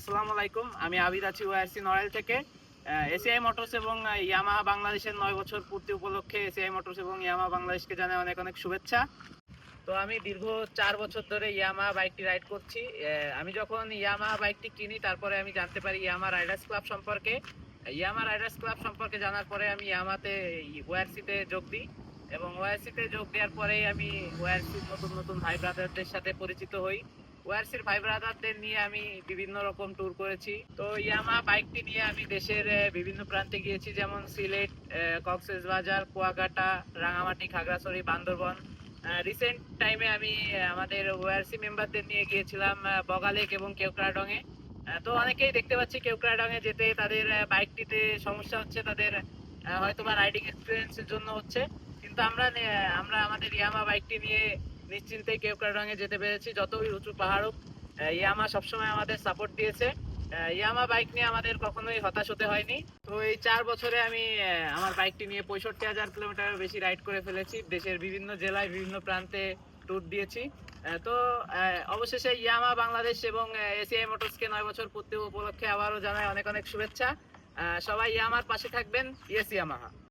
আসসালামু আলাইকুম। আমি আবিদ আছি ওআরসি নড়াইল থেকে। এসিআই মোটরস এবং ইয়ামাহা বাংলাদেশের নয় বছর পূর্তি উপলক্ষে এসিআই মোটরস এবং ইয়ামাহা বাংলাদেশকে জানাই অনেক অনেক শুভেচ্ছা। তো আমি দীর্ঘ চার বছর ধরে ইয়ামাহা বাইকটি রাইড করছি। আমি যখন ইয়ামাহা বাইকটি কিনি, তারপরে আমি জানতে পারি ইয়ামাহা রাইডার্স ক্লাব সম্পর্কে। ইয়ামাহা রাইডার্স ক্লাব সম্পর্কে জানার পরে আমি ইয়ামাতে ওআরসিতে যোগ দিই এবং ওআরসিতে যোগ দেওয়ার পরেই আমি ওআরসির নতুন নতুন ভাই ব্রাদারদের সাথে পরিচিত হই। ওয়ারসির ভাই ব্রাদারদের নিয়ে আমি বিভিন্ন রকম ট্যুর করেছি। তো ইয়ামা বাইকটি নিয়ে আমি দেশের বিভিন্ন প্রান্তে গিয়েছি যেমন সিলেট কক্সেস বাজার কুয়াকাটা রাঙামাটি খাগড়াছড়ি বান্দরবন। রিসেন্ট টাইমে আমি আমাদের ওয়ারসি মেম্বারদের নিয়ে গিয়েছিলাম বগালেক এবং আহ, তো অনেকেই দেখতে পাচ্ছি কেওক্রাডংয়ে যেতে তাদের বাইকটিতে সমস্যা হচ্ছে তাদের হয়তো বা রাইডিং এক্সপিরিয়েন্সের জন্য হচ্ছে। কিন্তু আমরা আমরা আমাদের ইয়ামা বাইকটি নিয়ে নিশ্চিন্তে কেওক্রাডংয়ে যেতে পেরেছি, যতই উঁচু পাহাড় হোক ইয়ামা সবসময় আমাদের সাপোর্ট দিয়েছে। ইয়ামা বাইক নিয়ে আমাদের কখনোই হতাশ হতে হয়নি। তো এই চার বছরে আমি আমার বাইকটি নিয়ে পঁয়ষট্টি হাজার কিলোমিটারের বেশি রাইড করে ফেলেছি। দেশের বিভিন্ন জেলায় বিভিন্ন প্রান্তে ট্যুর দিয়েছি। তো অবশেষে ইয়ামা বাংলাদেশ এবং এসিআই মোটরসকে নয় বছর পূর্তি উপলক্ষে আবারও জানাই অনেক অনেক শুভেচ্ছা। সবাই ইয়ামার পাশে থাকবেন। Yes Yamaha